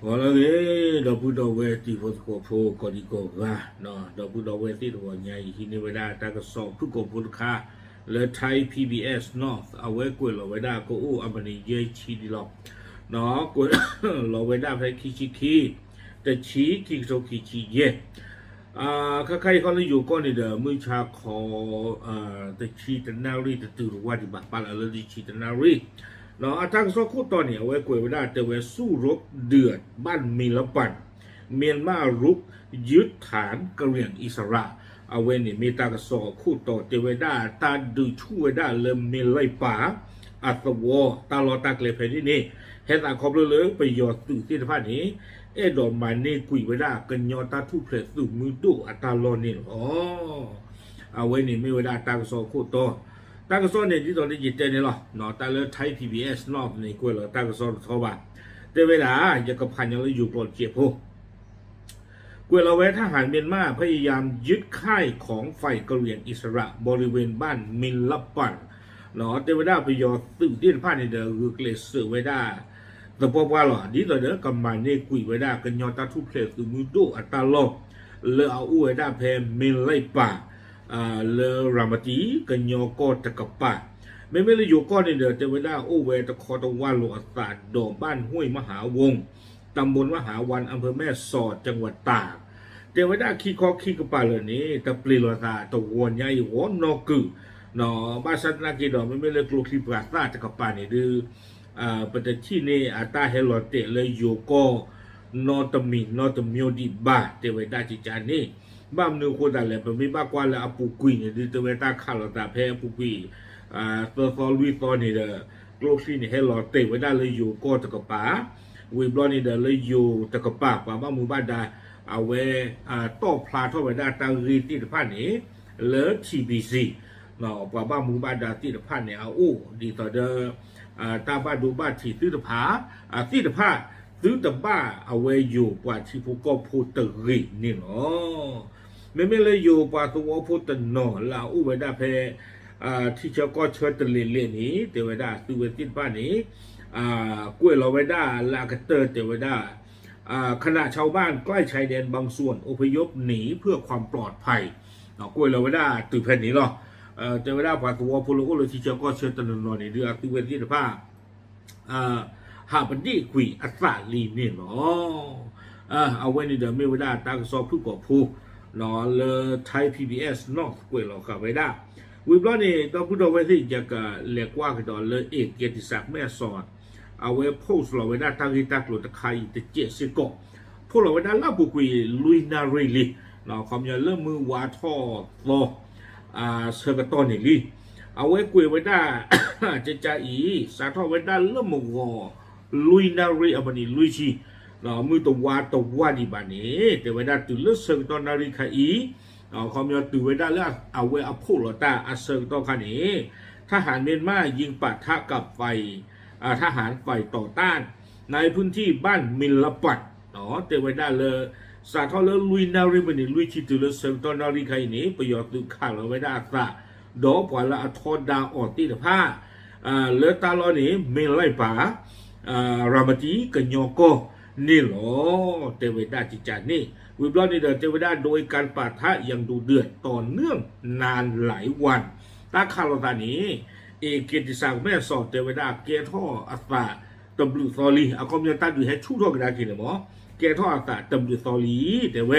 Wala ge da pu da we ti fo ko fo ko di ko va no da pu da we ti do nyai hi ni we da ta ka so pu ko pu kha le Thai PBS North a we ko lo we da ko u a ma ni ye chi di lo no ko lo we da phai ki chi ki te chi ki so ki chi ye a ka kai ko le yu ko ni da mu cha ko a te chi te na ri te tu wa di ba pa la le chi te na ri เนาะอาทางสกุตอนเนี่ยไว้กวยไม่ได้แต่ไว้สู้รบเดือดบ้านมีละปันเมียนมารุกยึดฐานกระเหรี่ยงอิสระเอาไว้นี่มีตากรสอคู่ต่อเตไว้ได้ตาดูช่วยได้เริ่มมีไล่ป่าอัตวอตาลอตาเกลเพนี่นี่เห็นตาครบเลยเลยไปยอดตื่นที่ท่านนี้เอดอกไม้นี่กุยไว้ได้กันยอตาทุเพลสู่มือดูอัตาลอนี่อ๋อเอาไว้นี่ไม่ไว้ได้ตากรสอคู่ต่อ 大个说呢，你到底一点的了，那带了台 PBS 那那过了，大个说好吧，对不对啦？一个พันยังอยู่ปลดเจ็บพวกกวยเราไว้ทหารเมียนมาพยายามยึดค่ายของฝ่ายกะเหรี่ยงอิสระบริเวณบ้านมินลับปันเนาะเทวดาไปยอตื่นเต้นผ่านในเดือคือเกลสไว้ได้แต่พอว่าหรอนี่ตอนเด้อกำมันเนี่ยกุยไว้ได้กันยอตาทุเพลคือมือดูอัตลอกเลอเอาอุ้ยได้เพมินไล่ป่า อ่า เลรามตีกันโยอก็ตะกะปะไม่ไม่เลยอยู่ก้อนในเดือแต่เวลาโอเวตะคอตะวันหลวงศาสตร์ดอกบ้านห้วยมหาวงศ์ตำบลมหาวันอำเภอแม่สอดจังหวัดตากแต่เวลาขี้คอขี้กระปาเลยนี้ตะปลีลอตาตะวนใหญ่หัวนอกือเนาะบ้านสัตนากีดอกไม่ไม่เลยกลัวขี้ปราซาตะกะปานี่ยดืออ่าปฏิที่นี่อาตาเฮลอเตเลยอยู่ก็นอตมินอตมิโอดิบาแต่เวลาจิจานี่ บ้ามนูโคตรเลยเป็นไม่บ้ากว่าเลยอาปูกุยเนี่ยดิตัวเวตาข้าเราตาแพ้ปูกุยอ่าตัวซอลุยตอนนี่เด้อกลูซี่นี่ให้เราเตะไว้ได้เลยอยู่ก็ตะกป้าวิบลอนี่เด้อเลยอยู่ตะกป้าป่าบ้ามือบ้านได้เอาไว้อ่าต่อพลาเท่าไว้ได้ตารีติดพันนี่เลอทีบีซีเนาะป่าบ้ามือบ้านได้ติดพันเนี่ยเอาโอ้ดีต่อเด้ออ่าตาบ้านดูบ้านที่ตื้อผาอ่าติดผ้าตื้อตะบ้าเอาไว้อยู่กว่าที่ผู้ก็พูดตะรีนี่เนาะ ไม่ไม่เลยอยู่ปาตัวพุทธนอลาอุเวดาเพอ่าที่เจ้าก็เชิดตะเลเลนี้เทวดาสุเวติป้านี้กล้วยเราไว้ได้ลากระเตอร์เทวดาขณะชาวบ้านใกล้ชายแดนบางส่วนอพยพหนีเพื่อความปลอดภัยกล้วยเราไว้ได้ตื่นแผ่นนี้หรอเอ่อเทวดาปาตัวพุทธโอโลที่เจ้าก็เชิดตะเลนอนี่เดือสุเวติป้าอ่าหาบันดี้กุยอัตราลีนี่ยเนาะอ่าเอาไว้ในเดิมไม่ไว้ได้ตากระสอบผู้ก่อผู้ เนาะเลไทย PBS นอกกวยเราเข้ไปได้วิบล้อนี่ต้องพูดเอาไว้ที่จะกะเรียกว่ากันตอนเลยเอกเกียรติศักดิ์แม่สอดเอาไว้โพสเราไว้ได้ทางที่ตักหลุดตะไคร้ตะเจี๊ยสิกพวกเราไว้ได้ล่าบุกุยลุยนารีลีเนาะความยาเริ่มมือวาท่อโตอ่าเซอร์กตอนนี่ลีเอาไว้กุยไว้ได้จะจ่าอีสาท่อไว้ได้เริ่มมือวอลุยนารีเอบันนีลุยชี နော်มือตัววาตัววาดีบานี่แต่เวลาตุลเสกตอนนาฬิกาอีเนาเขามีตัวเวลาแล้วเอาไว้เอาพูดตาอาเสกตอนคันนี้ทหารเมียนมายิงปะทะกับไฟทหารฝ่ายต่อต้าน ในพื้นที่บ้านมิลลปัดเนาะแต่เวลาเลยสาทอเลลุยนาริบันนี่ลุยชิตุลเสกตอนนาฬิกานี้ประโยชน์ตุข่าวเราไว้ได้ซะดอกปล่อยละทอดาออดตีตผ้าอ่าเลตาลอนี่เมลัยป่าอ่ารามตีกันยโก นี่เหรอเทวดาจิจานี่วิบลอนี่เดอเทวดาโดยการปะทะอย่างดูเดือดต่อเนื่องนานหลายวันตาคาร์ตานี้เอกเกติศักแม่สอดเทวดาเกท่ออัตตาตำรุซอลีอาคอมยังตัดอยู่ให้ชู่ท่อกระดาษกินเลยหมอเกท่ออัตตาตำรุซอลีเทว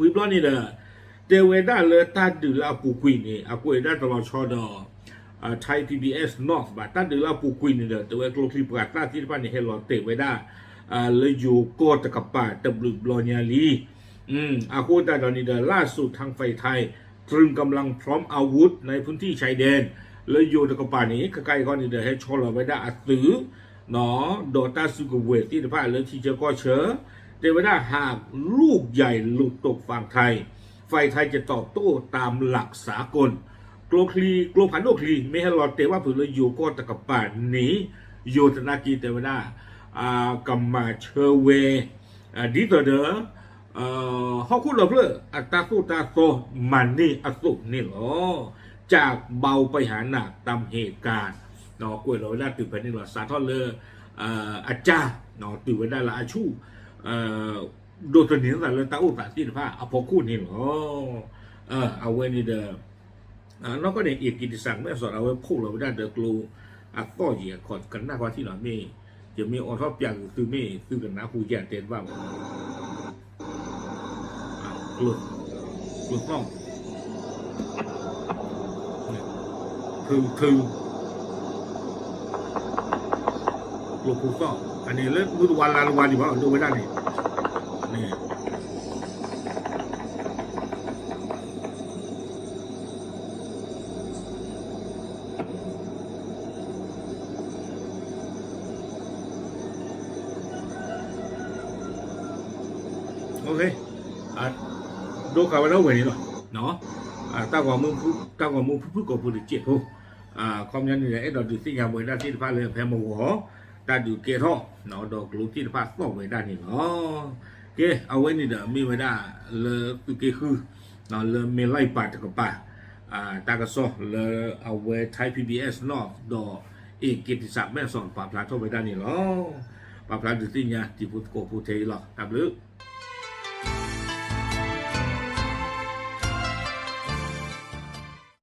วิบลอนี่เดอเทวดาเลยตัดดูลาปูกุยนี่อากุยได้ตลอดชอดอไทย PBS North บาตัดเดือปูกุยนี่เด้อแต่ว่าโกลคลิปกาตาที่บ้านนี่เฮลอเตวดา เลยอยู่ก็ตะกับป่าตะบลุบลอญาลีอืมอาโคตาตอนนี้เด้อล่าสุดทางไฟไทยตรึงกำลังพร้อมอาวุธในพื้นที่ชายแดนเลยอยู่ตะกับป่านี้ใกล้ๆก็นี่เด้อให้ชอเราไว้ได้อัดตือเนาะโดตาสุกเวทที่ตะพาเลยที่เจอก็เชอแต่ว่าถ้าหากลูกใหญ่หลุดตกฝั่งไทยไฟไทยจะตอบโต้ตามหลักสากลโกลคลีโกลพันโดคลีไม่ให้รอเตว่าผืนเลยอยู่ก็ตะกับป่านหนีโยธนากีเตวดา อ่ากำมาเชเวอ่าดีต่อเด้อเอ่อฮอกคุณเราเพื่ออัตตาสู้ตาโตมันนี่อสุนี่หรอจากเบาไปหาหนักตามเหตุการณ์เนาะกล้วยเราได้ตื่นไปนี่หรอสาทอเลออาจารย์เนาะตื่นไว้ได้ละอาชูโดตัวนี้แต่เรื่องตาอุตสาห์ที่ผ้าเอาพอคู่นี่หรอเออเอาไว้นี่เด้อนอกก็เนี่ยอีกกิติสังไม่สอนเอาไว้คู่เราไม่ได้เด้อกลูอะต่อเหยียขอดกันหน้ากว่าที่หนอมี จะมีออทอปอย่างคือมีคือกันนะครูแย่เต้นว่าอะกลัวกลัวต้องคือคือหลวงปู่ก็อันนี้เล่นมือวันลานวันอยู่ว่าดูไม่ได้นี่นี่ โอเคอ่ะดูข่าวไปแล้วเว้ยนี่หรอเนาะอ่ะตั้งกว่ามึงพูดตั้งกว่ามึงพูดกับผู้ที่เจ็บผู้อ่าความยันนี่แหละไอ้ดอกดูสิยามเวลาที่ฟ้าเรือแพมหัว ta điều kia thôi nó đồ lúcที่phát bỏ về đa thì nó kiaเอาไว้นี่เด้อมีไว้ได้เลตุเกคือnó le me lai pa ta ka pa à ta ka so le เอาไว้ไทย PBS เนาะดอเอกกิติศักดิ์แม่สอนปราบพลาดเข้าไปได้นี่เนาะปราบพลาดดูสิเนี่ยที่พูดโกพูดเทหรอกครับหรือ